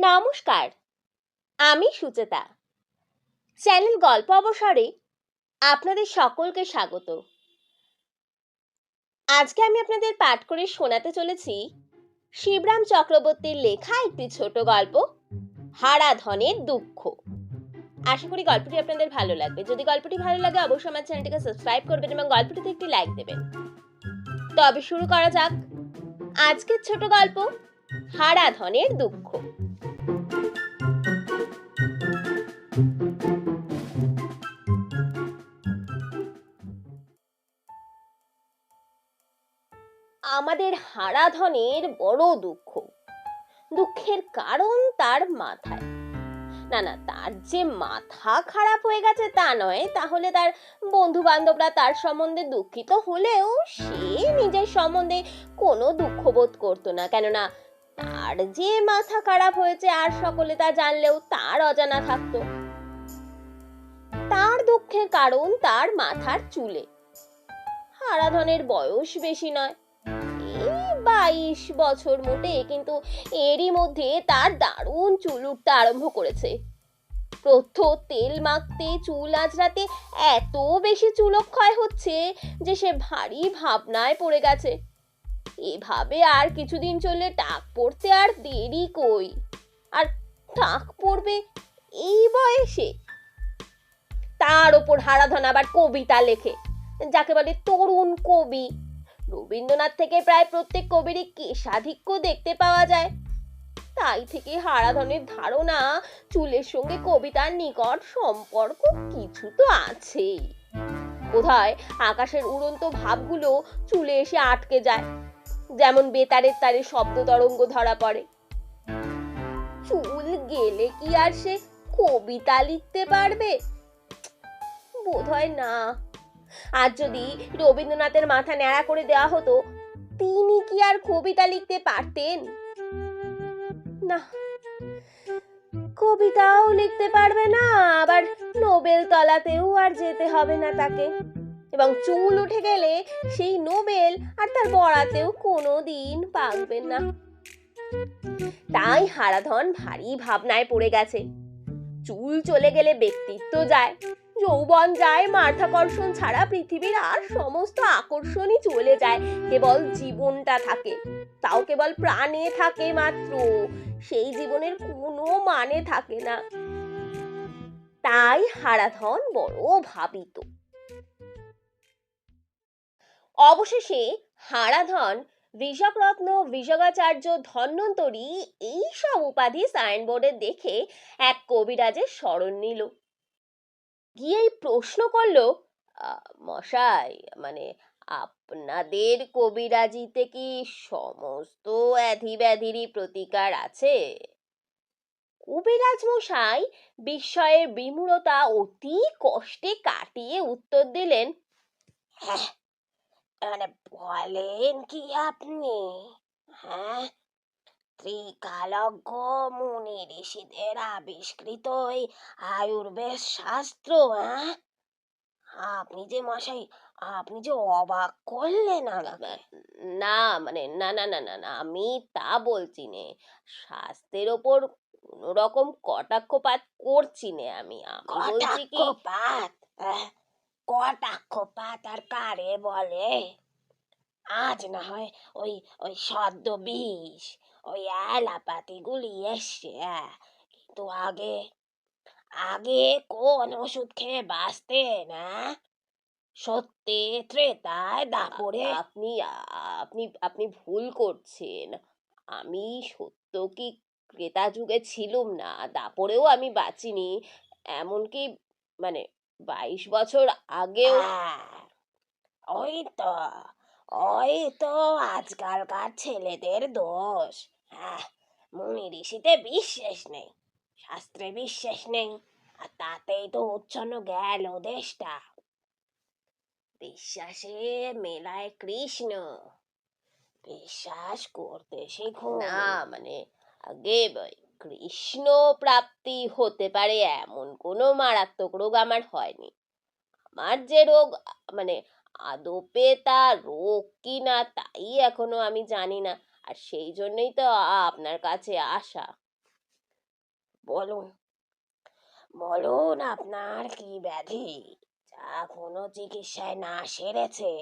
নমস্কার, আমি সুচেতা। চ্যানেল গল্প অবসরে আপনাদের সকলকে স্বাগত। আজকে আমি আপনাদের পাঠ করে শোনাতে চলেছি শিবরাম চক্রবর্তীর লেখা একটি ছোট গল্প, হারা ধনের দুঃখ। আশা করি গল্পটি আপনাদের ভালো লাগবে। যদি গল্পটি ভালো লাগে, অবশ্যই আমার চ্যানেলটিকে সাবস্ক্রাইব করবেন এবং গল্পটিতে একটি লাইক দেবেন। তবে শুরু করা যাক। আজকের ছোট গল্প, হারা ধনের দুঃখ। হারাধনের বড় দুঃখ। দুঃখের কারণ তার মাথায়। না না, তার যে মাথা খারাপ হয়ে গেছে তা নয়, তাহলে তার বন্ধু বান্ধবরা তার সম্বন্ধে দুঃখিত হলেও সে নিজের সম্বন্ধে কোনো দুঃখ বোধ করতো না। কেননা, তার যে মাথা খারাপ হয়েছে আর সকলে তা জানলেও তার অজানা থাকতো। তার দুঃখের কারণ তার মাথার চুলে। হারাধনের বয়স বেশি নয়। বাইশ বছর মোটে, কিন্তু এরই মধ্যে তার দারুণ চুল উঠতে আরম্ভ করেছে। প্রথ তেল মাখতে, চুল আঁচড়াতে এত বেশি চুলক্ষয় হচ্ছে যে সে ভারী ভাবনায় পড়ে গেছে। এভাবে আর কিছুদিন চললে টাক পড়তে আর দেরি কই? আর টাক পড়বে এই বয়সে? তার ওপর হারাধন আবার কবিতা লেখে, যাকে বলে তরুণ কবি। রবীন্দ্রনাথ থেকে প্রায় প্রত্যেক কবিরই কেশাধিক্য দেখতে পাওয়া যায়? তাই থেকে হারাধনের ধারণা, চুলের সঙ্গে কবিতার নিকট সম্পর্ক কিছু তো আছেই। বোধহয় আকাশের উড়ন্ত ভাবগুলো চুলে এসে আটকে যায়, যেমন বেতারের তারে শব্দ তরঙ্গ ধরা পড়ে। চুল গেলে কি আর সে কবিতা লিখতে পারবে? বোধহয় না। আর যদি রবীন্দ্রনাথের মাথা ন্যাড়া করে দেওয়া হতো, তিনি কি আর কবিতা লিখতে পারতেন? না, কবিতাও লিখতে পারবে না, আবার নোবেল তলাতেও আর যেতে হবে না তাকে। এবং চুল উঠে গেলে সেই নোবেল আর তার বড়াতেও কোনো দিন পাকবেন না। তাই হারাধন ভারী ভাবনায় পড়ে গেছে। চুল চলে গেলে ব্যক্তিত্ব যায়। যৌবন যায়, মাধ্যাকর্ষণ ছাড়া পৃথিবীর আর সমস্ত আকর্ষণই চলে যায়, কেবল জীবনটা থাকে। তাও কেবল প্রাণে থাকে মাত্র, সেই জীবনের কোনো মানে থাকে না। তাই হারাধন বড় ভাবিত। অবশেষে হারাধন, ঋষভরত্ন বিজগাচার্য ধন্বন্তরী এই সব উপাধি সাইনবোর্ডে দেখে এক কবিরাজের স্মরণ নিল। গিয়েই প্রশ্ন করল "আহ, মশাই মানে আপনাদের কবিরাজিতে কি সমস্ত ব্যাধি ব্যাধিরই প্রতিকার আছে? কবিরাজ মশাই বিস্ময়ের বিমূঢ়তা অতি কষ্টে কাটিয়ে উত্তর দিলেন হ্যাঁ মানে বলেন কি আপনি? হ্যাঁ ত্রিকালজ্ঞ মুনি ঋষিদের আবিষ্কৃত এই আয়ুর্বেদ শাস্ত্র হ্যাঁ? আপনি যে মশাই, আপনি যে অবাক করলেন না মানে না না না না না, আমি তা বলছি নে। স্বাস্থ্যের ওপর কোনো রকম কটাক্ষপাত করছি নে আমি। আমি বলছি কি কটাক্ষপাত? কটাক্ষপাত আর কারে বলে? আজ না হয় ওই ওই সদ্য বিষ। ওই এলাপাতিগুলি এসছে। কিন্তু আগে আগে কোন ওষুধ খেয়ে বাঁচতেন হ্যাঁ সত্যি ত্রেতায় দাপরে আপনি আপনি আপনি ভুল করছেন। আমি সত্য কি ক্রেতা যুগে ছিলুম না দাপরেও আমি বাঁচিনি। এমনকি মানে বাইশ বছর আগেও হ্যাঁ, ওই তো ওই তো আজকালকার ছেলেদের দোষ। মুনি ঋষিতে বিশ্বাস নেই, শাস্ত্রে বিশ্বাস নেই, আর তাতেই তো উচ্ছন্ন গেল দেশটা। বিশ্বাসে মেলায় কৃষ্ণ, বিশ্বাস করতে শিখুন না মানে আগে কৃষ্ণ প্রাপ্তি হতে পারে এমন কোনো মারাত্মক রোগ আমার হয়নি। আমার যে রোগ মানে আদপে তা রোগ কি না তাই এখনও আমি জানি না। আর সেই জন্যই তো আপনার কাছে আসা। বলুন। বলুন আপনার কি ব্যাধি? যা কোনো চিকিৎসায় না সেরেছে,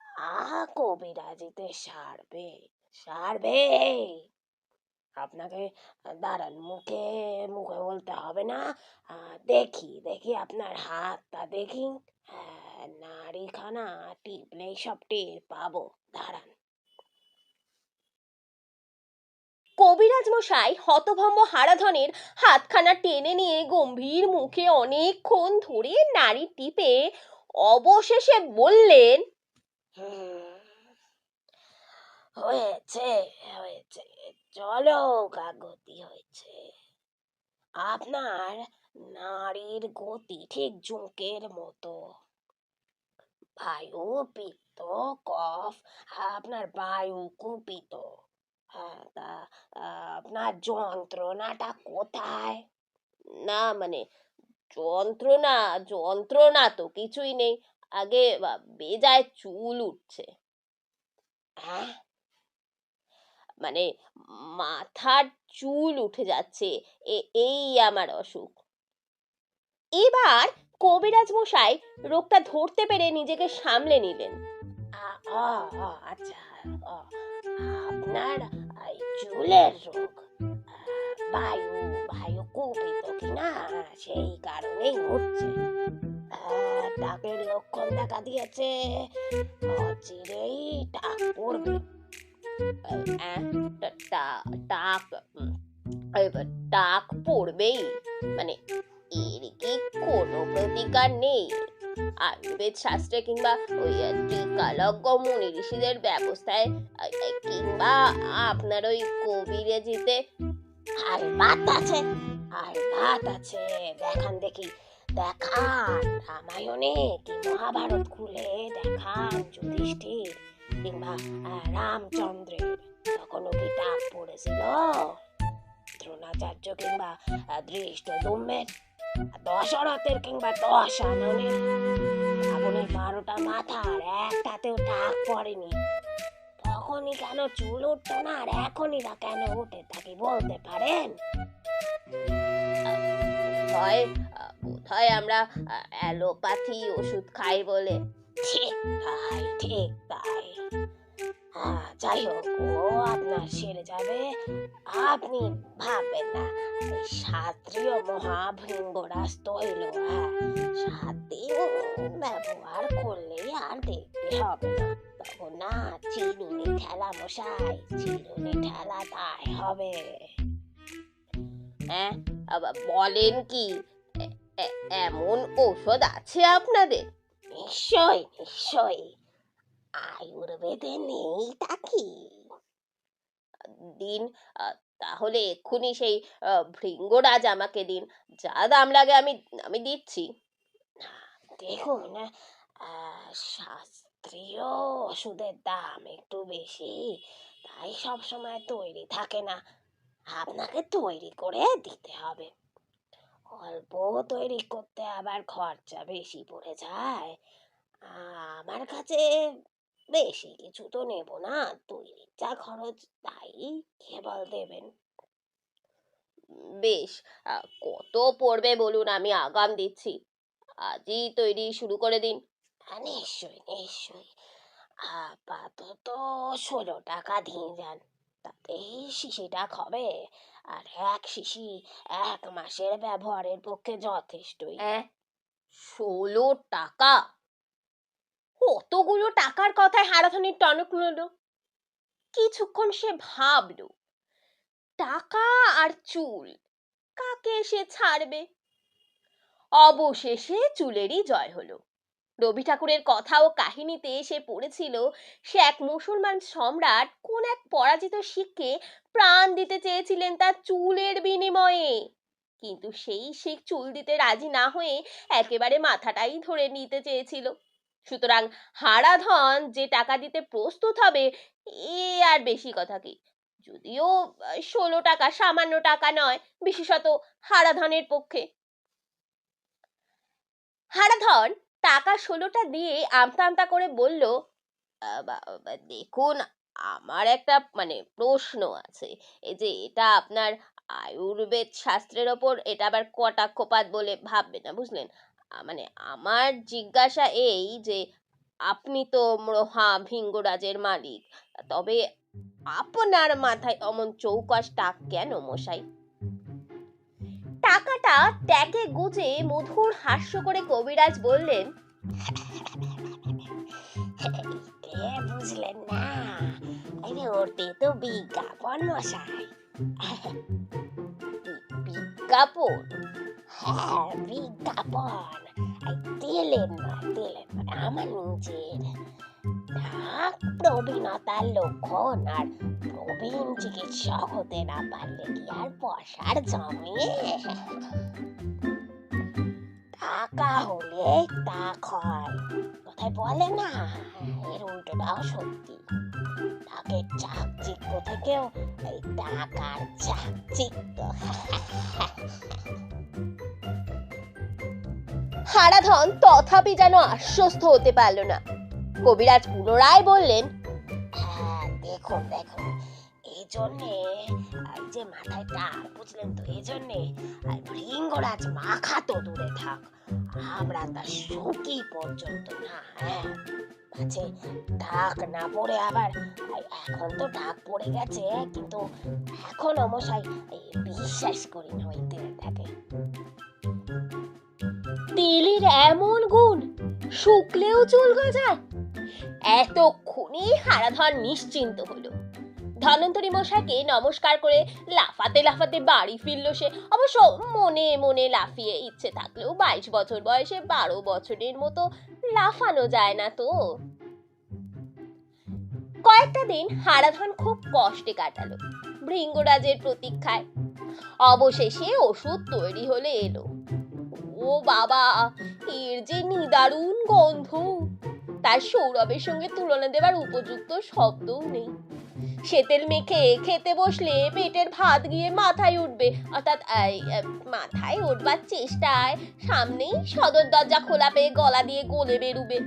তা কবিরাজিতে সারবে সারবে। আপনাকে দাঁড়ান, মুখে মুখে বলতে হবে না। দেখি দেখি আপনার হাতটা, দেখি। হ্যাঁ নাড়িখানা টিপলেই সব টের পাবো। দাঁড়ান। কবিরাজ মশাই হতভম্ব হারাধনের হাতখানা টেনে নিয়ে গম্ভীর মুখে অনেকক্ষণ ধরে নাড়ি টিপে অবশেষে বললেন, হয়েছে হয়েছে, চলো হয়েছে। আপনার নারীর গতি ঠিক জোঁকের মতো। বায়ু পিত্ত কফ, আপনার বায়ু কুপিত। তা আপনার যন্ত্রণাটা কোথায় না মানে যন্ত্রণা যন্ত্রণা তো কিছুই নেই আগে বেজায় চুল উঠছে মানে মাথার চুল উঠে যাচ্ছে এই আমার অসুখ এবার কবিরাজ মশাই রোগটা ধরতে পেরে নিজেকে সামলে নিলেন আচ্ছা আপনার চুলের রোগ বায়ু বায়ু কুপিত কিনা, সেই কারণেই হচ্ছে। টাকের লক্ষণ দেখা দিয়েছে। অচিরেই টাক পড়বে। টাক টাক পড়বেই। মানে এর কি কোনো প্রতিকার নেই? আয়ুর্বেদ শাস্ত্রে কিংবা ওই টিকালজ্ঞ মুনি ঋষিদের ব্যবস্থায় কিংবা আপনার ওই কবিরাজিতে আর ভাত আছে আর আছে। দেখান দেখি, দেখান রামায়ণে কি মহাভারত খুলে দেখান যুধিষ্ঠির কিংবা রামচন্দ্রের। তখনও কি টাক পড়েছিল? দ্রোণাচার্য কিংবা দৃষ্টদুম্নের দশরথের কিংবা দশাননের রাবণের বারোটা মাথার একটাতেও টাক পড়েনি। তখনই কেন চুল উঠতো না আর এখনই বা কেন উঠে তা কি বলতে পারেন? হয় বোধহয় আমরা অ্যালোপ্যাথি ওষুধ খাই বলে। ঠিক তাই ঠিক তাই। যাই হোক ও আপনার সেরে যাবে আপনি ভাববেন না এই শাস্ত্রীয় মহাভৃঙ্গরাজ তৈল হ্যাঁ সাত ব্যবহার করলেই আর দেখতে হবে না তখন না চিরুনি ঠেলা মশাই চিরুনি ঠেলা তাই হবে হ্যাঁ বলেন কি? এমন ঔষধ আছে আপনাদের? নিশ্চয় নিশ্চয় আয়ুর্বেদে নেই তা কি দিন তাহলে এক্ষুনি সেই ভৃঙ্গরাজ আমাকে দিন। যা দাম লাগে আমি আমি দিচ্ছি। দেখুন শাস্ত্রীয় ওষুধের দাম একটু বেশি, তাই সব সময় তৈরি থাকে না। আপনাকে তৈরি করে দিতে হবে। অল্প তৈরি করতে আবার খরচা বেশি পড়ে যায়। আমার কাছে বেশি কিছু তো নেব না। তৈরির যা খরচ তাই কেবল দেবেন। বেশ কত পড়বে বলুন আমি আগাম দিচ্ছি। আজই তৈরি শুরু করে দিন। নিশ্চয়ই নিশ্চয়ই। আপাতত ষোলো টাকা দিয়ে যান। তাতেই শিশিটা হবে আর এক শিশি এক মাসের ব্যবহারের পক্ষে যথেষ্টই। ষোলো টাকা? কতগুলো টাকার কথায় হারাধনের টনক নড়ল। কিছুক্ষণ সে ভাবলো, টাকা আর চুল, কাকে সে ছাড়বে? অবশেষে চুলেরই জয় হলো। রবি ঠাকুরের কথা ও কাহিনীতে সে পড়েছিল সে এক মুসলমান সম্রাট কোন এক পরাজিত শিখকে প্রাণ দিতে চেয়েছিলেন তার চুলের বিনিময়ে। কিন্তু সেই শিখ চুল দিতে রাজি না হয়ে একেবারে মাথাটাই ধরে নিতে চেয়েছিল। সুতরাং হারাধন যে টাকা দিতে প্রস্তুত হবে এ আর বেশি কথা কি? যদিও ষোলো টাকা সামান্য টাকা নয় বিশেষত হারাধনের পক্ষে। হারাধন টাকা ষোলোটা দিয়ে আমতা আমতা করে বলল "আহ, বা- বা- দেখুন আমার একটা মানে প্রশ্ন আছে। এই যে এটা আপনার আয়ুর্বেদ শাস্ত্রের ওপর এটা আবার কটাক্ষপাত বলে ভাববে না বুঝলেন? মানে আমার জিজ্ঞাসা এই যে, আপনি তো মহা ভিঙ্গরাজের মালিক। তবে আপনার মাথায় অমন চৌকস টাক কেন মশাই? টাকাটা ট্যাকে গুজে মধুর হাস্য করে কবিরাজ বললেন বুঝলেন না আরে ওতে তো বিজ্ঞাপন মশাই। বিজ্ঞাপন? হ্যাঁ বিজ্ঞাপন। দিলেন তেলের দিলেন আমার নিজের। ঢাক প্রবীণতার লক্ষণ আর প্রবীণ চিকিৎসক হতে না পারলে কি আর পয়সার জমে? টাকা হলে টাক হয় কোথায় বলে না এর উল্টোটাও সত্যি টাকের চাকচিক্য থেকেও এই টাকার চাকচিক্য হারাধন তথাপি যেন আশ্বস্ত হতে পারল না। কবিরাজ পুনরায় বললেন হ্যাঁ দেখুন দেখুন। জন্যে যে মাথায় টাক বুঝলেন তো এই জন্যে ভৃঙ্গরাজ মাখা তো দূরে থাক। আমরা তা শুকি পর্যন্ত না হ্যাঁ? আছে ঢাক না পড়ে আবার এখন তো ঢাক পড়ে গেছে, কিন্তু এখন অমশাই বিশ্বাস করি না ওই তেলটাকে। তেলের এমন গুণ, শুকলেও চুল গজায়। এতক্ষণে হারাধন নিশ্চিন্ত হলো। ধনন্তরী মশাকে নমস্কার করে লাফাতে লাফাতে বাড়ি ফিরল সে। অবশ্য মনে মনে লাফিয়ে ইচ্ছে থাকলেও বাইশ বছর বয়সে বারো বছরের মতো লাফানো যায় না তো। কয়েকটা দিন হারাধন খুব কষ্টে কাটালো ভৃঙ্গরাজের প্রতীক্ষায়। অবশেষে ওষুধ তৈরি হলে এলো। ও বাবা, এর যে নিদারুণ গন্ধ! তার সৌরভের সঙ্গে তুলনা দেবার উপযুক্ত শব্দও নেই। সেতেল মেখে খেতে বসলে পেটের ভাত গিয়ে মাথায় উঠবে। অর্থাৎ মাথায় উঠবার চেষ্টায় সামনেই সদর দরজা খোলা পেয়ে গলা দিয়ে গলে বেরুবে।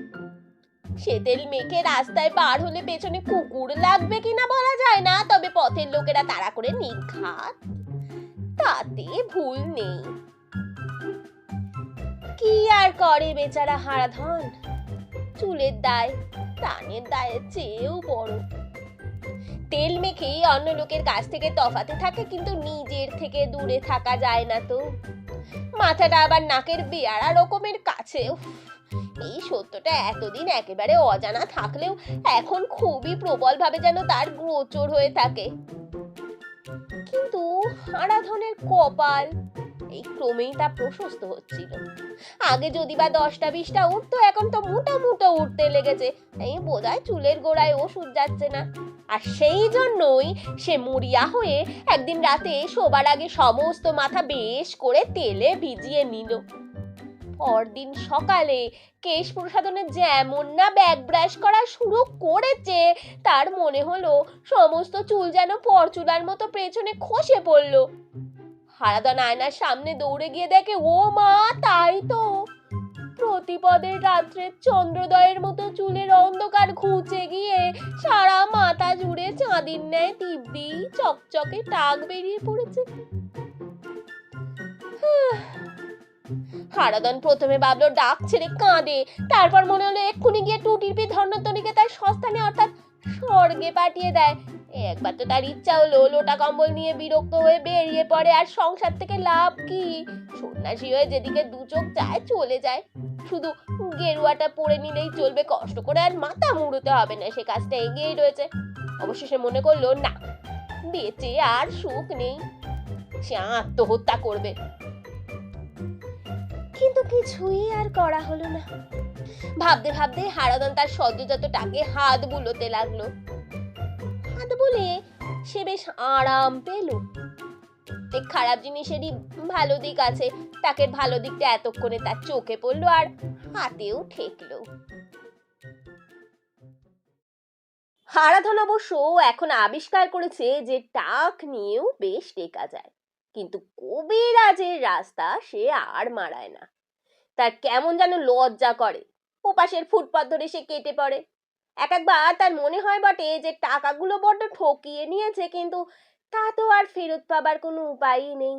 সেতেল মেখে রাস্তায় পার হলে পেছনে কুকুর লাগবে কিনা বলা যায় না, তবে পথের লোকেরা তাড়া করে নিঘাত। তাতে ভুল নেই। কি আর করে বেচারা হারাধন? চুলের দায় প্রাণের দায়ের চেয়েও বড়। তেল মেখেই অন্য লোকের কাছ থেকে তফাতে থাকে, কিন্তু নিজের থেকে দূরে থাকা যায় না তো। মাথাটা আবার নাকের বেয়ারা রকমের কাছে এই সত্যটা এতদিন একেবারে অজানা থাকলেও এখন খুবই প্রবলভাবে যেন তার গোচর হয়ে থাকে। কিন্তু আরাধনের কপাল এই ক্রমেই তা প্রশস্ত হচ্ছিল। আগে যদি বা দশটা বিশটা উঠতো, এখন তো মোটা মুটো উঠতে লেগেছে। এই বোধহয় চুলের গোড়ায় ওষুধ যাচ্ছে না। আর সেই জন্যই সে মরিয়া হয়ে একদিন রাতে শোবার আগে সমস্ত মাথা বেশ করে তেলে ভিজিয়ে নিল। পরদিন সকালে কেশ প্রসাধনে যেমন না ব্যাগ ব্রাশ করা শুরু করেছে, তার মনে হলো সমস্ত চুল যেন পরচুলার মতো পেছনে খসে পড়ল। হারাদন আয়নার সামনে দৌড়ে গিয়ে দেখে, ও মা, তাই তো প্রতিপদের রাত্রে চন্দ্রোদয়ের মতো চুলের অন্ধকার ঘুচে গিয়ে সারা মাথা জুড়ে চাঁদির ন্যায় দিব্যি চকচকে টাক বেরিয়ে পড়েছে। হারাদন প্রথমে ভাবলো, ডাক ছেড়ে কাঁদে তারপর মনে হলো, এক্ষুনি গিয়ে টুটির পি ধন্যতনিকে তার সস্তানে অর্থাৎ স্বর্গে পাঠিয়ে দেয়। একবার তো তার ইচ্ছা হলো লোটা কম্বল নিয়ে বিরক্ত হয়ে বেরিয়ে পড়ে, আর সংসার থেকে লাভ কি? সন্ন্যাসী হয়ে যেদিকে দু চোখ যায়, চলে যায়। শুধু গেরুয়াটা পরে নিলেই চলবে, কষ্ট করে আর মাথা মুড়োতে হবে না, সে কাজটা এগিয়েই রয়েছে। অবশ্য সে মনে করল, না, বেঁচে আর সুখ নেই। সে আত্মহত্যা করবে। কিন্তু কিছুই আর করা হলো না। ভাবতে ভাবতে হারাদন তার সদ্যজাতটাকে হাত বুলোতে লাগল। হাত বুলে সে বেশ আরাম পেল। খারাপ জিনিসেরই ভালো দিক আছে, তাকে ভালো দিকটা এতক্ষণে তার চোখে পড়ল আর হাতেও ঠেকলো। হারাধন অবশ্য এখন আবিষ্কার করেছে যে টাক নিয়েও বেশ টেকা যায়, কিন্তু কবিরাজের রাস্তা সে আর মারায় না। তার কেমন যেন লজ্জা করে ওপাশের ফুটপাত ধরে সে কেটে পড়ে। এক একবার তার মনে হয় বটে যে টাকাগুলো বড্ড ঠকিয়ে নিয়েছে, কিন্তু তা তো আর ফেরত পাবার কোনো উপায়ই নেই।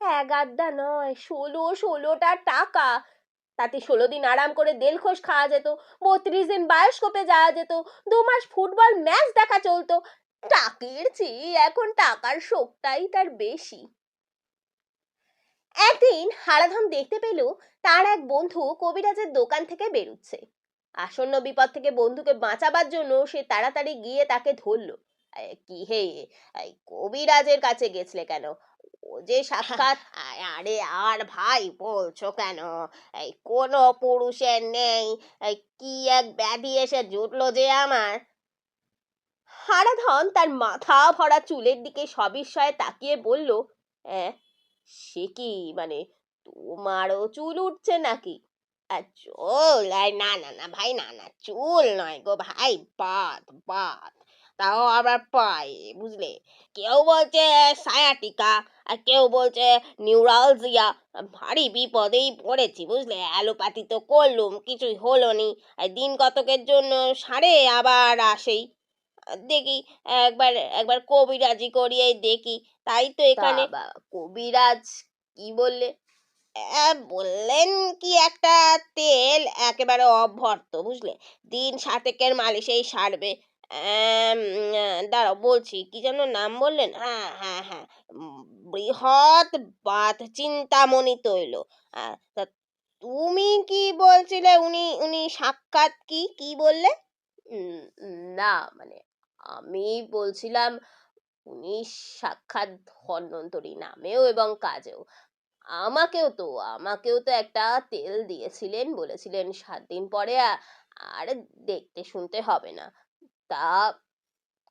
এক আধটা নয়, ষোলো, ষোলোটা টাকা। তাতে ষোলো দিন আরাম করে দেলখোশ খাওয়া যেত, বত্রিশ দিন বায়োস্কোপে যাওয়া যেত, দু মাস ফুটবল ম্যাচ দেখা চলতো। টাকের চেয়ে এখন টাকার শোকটাই তার বেশি। একদিন হারাধন দেখতে পেল তার এক বন্ধু কবিরাজের দোকান থেকে বেরুচ্ছে। আসন্ন বিপদ থেকে বন্ধুকে বাঁচাবার জন্য সে তাড়াতাড়ি গিয়ে তাকে ধরলো। কি হে? কবিরাজের কাছে গেছলে কেন? ও যে সাক্ষাৎ আরে, আর ভাই বলছো কেন? এই কোনো পুরুষের নেই। কি এক ব্যাধি এসে জুটলো যে আমার? হারাধন তার মাথা ভরা চুলের দিকে সবিস্ময়ে তাকিয়ে বলল হ্যাঁ সে কি মানে তোমারও চুল উঠছে নাকি? আর চুল? আয় না না না ভাই, না না, চুল নয় গো ভাই বাদ বাদ তাও আবার পায়ে, বুঝলে? কেউ বলছে সায়াটিকা, আর কেউ বলছে নিউরালজিয়া। ভারী বিপদেই পড়েছি, বুঝলে? অ্যালোপ্যাথি তো করলুম, কিছুই হলো নি। দিন কতকের জন্য সারে আবার আসেই। দেখি একবার একবার কবিরাজি করিয়ে দেখি। তাই তো এখানে কবিরাজ কি বললে? বললেন কি একটা তেল একেবারে অভ্যর্থ বুঝলে? দিন সাতেকের মালিশেই সারবে। দাঁড়াও বলছি কি যেন নাম বললেন? হ্যাঁ হ্যাঁ হ্যাঁ বৃহৎ বাত চিন্তামণি তৈল। তুমি কি বলছিলে? উনি উনি সাক্ষাৎ কি? কি বললে? না মানে আমি বলছিলাম, উনি সাক্ষাৎ ধন্বন্তরী নামেও এবং কাজেও। আমাকেও তো আমাকেও তো একটা তেল দিয়েছিলেন, বলেছিলেন সাত দিন পরে আর দেখতে শুনতে হবে না। তা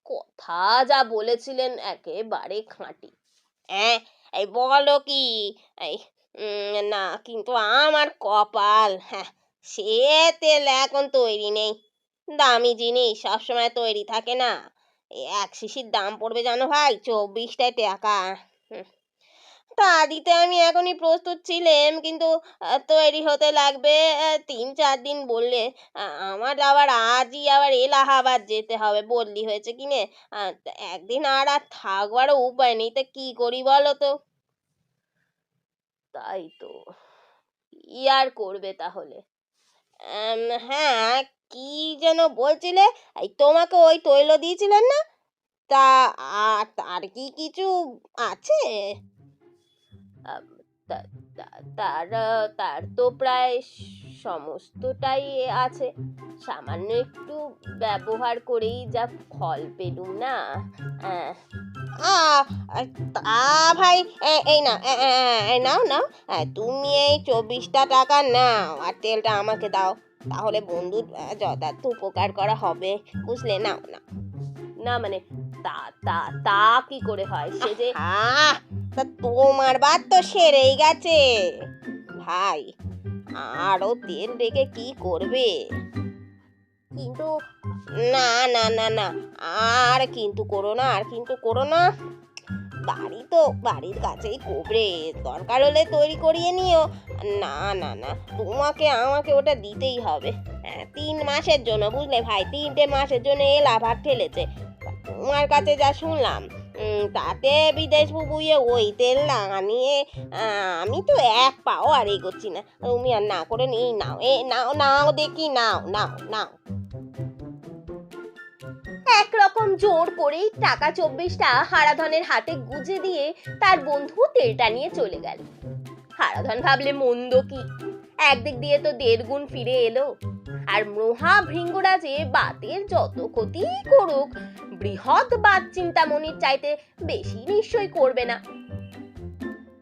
কথা যা বলেছিলেন একেবারে খাঁটি। হ্যাঁ এই বলো কি? এই না, কিন্তু আমার কপাল হ্যাঁ সে তেল এখন তৈরি নেই। দামি জিনিস সবসময় তৈরি থাকে না। এক শিশির দাম পড়বে জানো ভাই? চব্বিশটা টাকা। তা দিতে আমি এখনই প্রস্তুত ছিলাম কিন্তু তৈরি হতে লাগবে তিন চার দিন বললে। আমার আবার আজই আবার এলাহাবাদ যেতে হবে বদলি হয়েছে কি নে আহ, তা একদিন আর আর থাকবারও উপায় নেই তা কি করি বলো তো? তাই তো। কি আর করবে তাহলে? হ্যাঁ কি যেন বলছিলে? এই তোমাকে ওই তৈল দিয়েছিলেন না? তা আর কি কিছু আছে? তার তার তো প্রায় সমস্তটাই আছে। সামান্য একটু ব্যবহার করেই যা ফল পেলুম না? তা ভাই এই না নাও নাও। তুমি এই চব্বিশটা টাকা নাও, আর তেলটা আমাকে দাও। তাহলে বন্ধুর যথার্থ উপকার করা হবে। বুঝলে? না না না মানে তা তা তা কি করে হয়? সে যে তা তোমার বাদ তো সেরেই গেছে। ভাই, আরও তেল রেখে কি করবে? কিন্তু, না না না না, আর কিন্তু করো না, আর কিন্তু করো না। বাড়ি তো, বাড়ির কাছেই কোবরে দরকার হলে তৈরি করিয়ে নিও। না না না, তোমাকে আমাকে ওটা দিতেই হবে। হ্যাঁ তিন মাসের জন্য, বুঝলে ভাই? তিনটে মাসের জন্য এলাভাগ ঠেলেছে। তোমার কাছে যা শুনলাম তাতে বিদেশ বুবুইয়ে ওই তেল না নিয়ে আমি তো এক পাও আর এগোচ্ছি না। তুমি আর না করে নিই নাও। এ, নাও নাও, দেখি, নাও নাও নাও। একরকম জোর করেই টাকা চব্বিশটা হারাধনের হাতে গুজে দিয়ে তার বন্ধু তেলটা নিয়ে চলে গেল। হারাধন ভাবলে, মন্দ কি? একদিক দিয়ে তো দেড় গুণ ফিরে এলো। আর মহা ভৃঙ্গরাজে বাতের যত ক্ষতি করুক, বৃহৎ বাত চিন্তামণির চাইতে বেশি নিশ্চয় করবে না।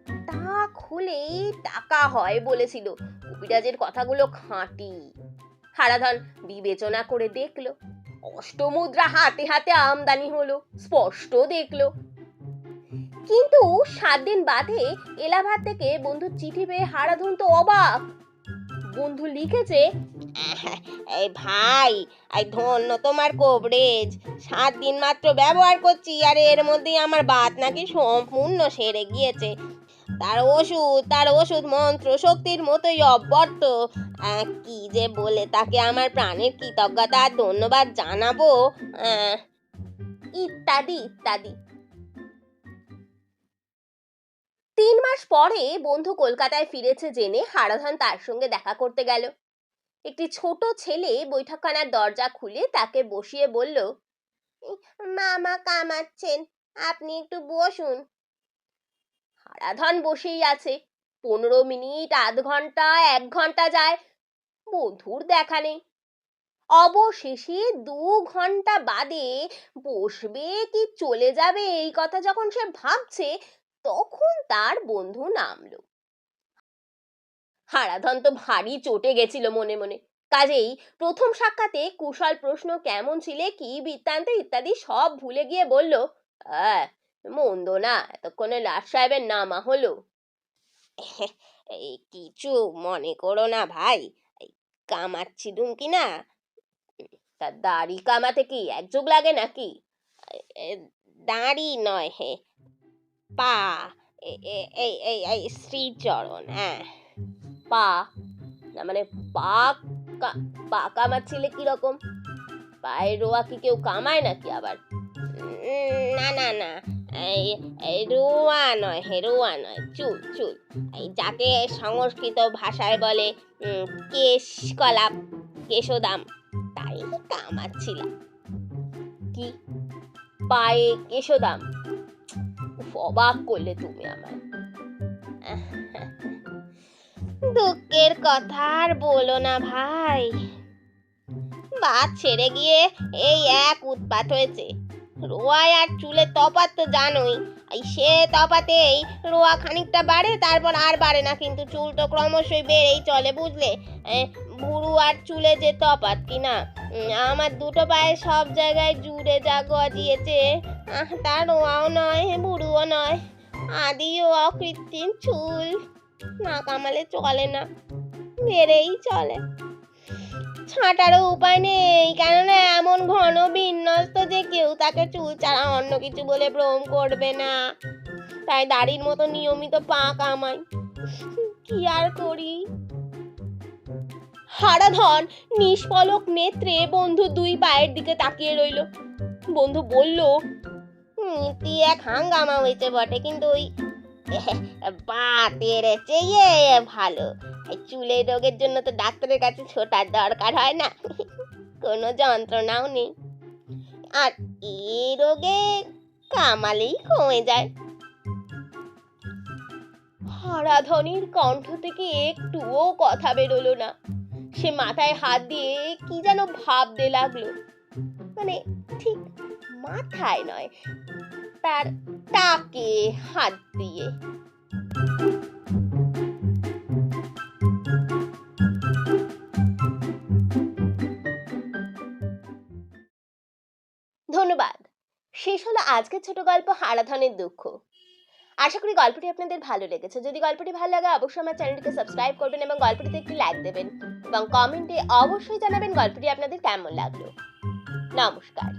তা খুলেই টাকা হয় বলেছিল। কবিরাজের কথাগুলো খাঁটি। হারাধন বিবেচনা করে দেখল। অষ্টমুদ্রা হাতে হাতে আমদানি হলো, স্পষ্ট দেখল। কিন্তু সাত দিন বাদে এলাহাবাদ থেকে বন্ধু চিঠি পেয়ে হারাধন তো অবাক। বন্ধু লিখেছে, এই ভাই, এই ধন্য তোমার কভারেজ সাত দিন মাত্র ব্যবহার করছি, আর এর মধ্যেই আমার বাত নাকি সম্পূর্ণ সেরে গিয়েছে। তার ওষুধ তার ওষুধ মন্ত্র শক্তির মতোই অব্যর্থ। কি যে বলে তাকে আমার প্রাণের কৃতজ্ঞতা, ধন্যবাদ জানাব? ইত্যাদি ইত্যাদি। তিন মাস পরে বন্ধু কলকাতায় ফিরেছে জেনে হারাধন তার সঙ্গে দেখা করতে গেল। একটি ছোট ছেলে বৈঠকখানার দরজা খুলে তাকে বসিয়ে বলল মামা কামাচ্ছেন, আপনি একটু বসুন। হারাধন বসেই আছে। পনেরো মিনিট আধ ঘণ্টা এক ঘণ্টা যায়। বন্ধুর দেখা নেই। অবশেষে দু ঘণ্টা বাদে বসবে কি চলে যাবে এই কথা যখন সে ভাবছে তখন তার বন্ধু নামলো। হারাধন তো ভারী চটে গেছিল মনে মনে। কাজেই প্রথম সাক্ষাতে কুশল প্রশ্ন কেমন ছিলে কি বৃত্তান্ত ইত্যাদি সব ভুলে গিয়ে বলল "আহ, মন্দ না, এতক্ষণে লাট সাহেবের নামা হলো। কিছু মনে করো না ভাই কামাচ্ছিলুম কি না। তার দাড়ি কামাতে কি একযোগ লাগে নাকি? দাড়ি নয় হে, পা এই এই এই শ্রীচরণ হ্যাঁ। পা, না মানে পা পা কামাচ্ছিলে কীরকম পায়ের রোয়া কি কেউ কামায় নাকি আবার? না না না রোয়া নয় রোয়া নয়, চুল চুল। যাকে সংস্কৃত ভাষায় বলে কেশ কলাপ কেশোদাম, তাই কামাচ্ছিলাম কি? পায়ে কেশোদাম? অবাক করলে তুমি আমার দুঃখের কথা আর বলো না ভাই। বাদ ছেড়ে গিয়ে এই এক উৎপাত হয়েছে। রোয়ায় আর চুলের তফাৎ তো জানোই। এই সে তফাতেই রোয়া খানিকটা বাড়ে, তারপর আর বাড়ে না। কিন্তু চুল তো ক্রমশই বেড়েই চলে, বুঝলে? ভুরু আর চুলে যে তফাৎ কি না আমার দুটো পায়ে সব জায়গায় জুড়ে যা গজিয়েছে। তার রোয়াও নয়, ভুরুও নয়। আদিও অকৃত্রিম চুল। না কামালে চলে না, বেড়েই চলে। ছাঁটারও উপায় নেই। কেননা এমন ঘন বিন্যস্ত যে কেউ তাকে চুল ছাড়া অন্য কিছু বলে ভ্রম করবে না। তাই দাড়ির মতো নিয়মিত পা কামাই। কি আর করি? হারাধন নিষ্পলক নেত্রে বন্ধু দুই পায়ের দিকে তাকিয়ে রইল। বন্ধু বলল, নীতি এক হাঙ্গামা হয়েছে বটে, কিন্তু ওই পা তেড়েছে ইয়ে ভালো। চুলের রোগের জন্য তো ডাক্তারের কাছে ছোটার দরকার হয় না। কোনো যন্ত্রণাও নেই। আর এই রোগে কামালেই কমে যায়। হারাধনের কণ্ঠ থেকে একটুও কথা বেরোলো না। সে মাথায় হাত দিয়ে কি যেন ভাবতে লাগল। মানে ঠিক মাথায় নয় তার টাকে হাত দিয়ে। ধন্যবাদ। শেষ হলো আজকের ছোট গল্প হারাধনের দুঃখ। আশা করি গল্পটি আপনাদের ভালো লেগেছে। যদি গল্পটি ভালো লাগে, অবশ্যই আমার চ্যানেলটিকে সাবস্ক্রাইব করবেন এবং গল্পটিতে একটি লাইক দেবেন এবং কমেন্টে অবশ্যই জানাবেন গল্পটি আপনাদের কেমন লাগল। নমস্কার।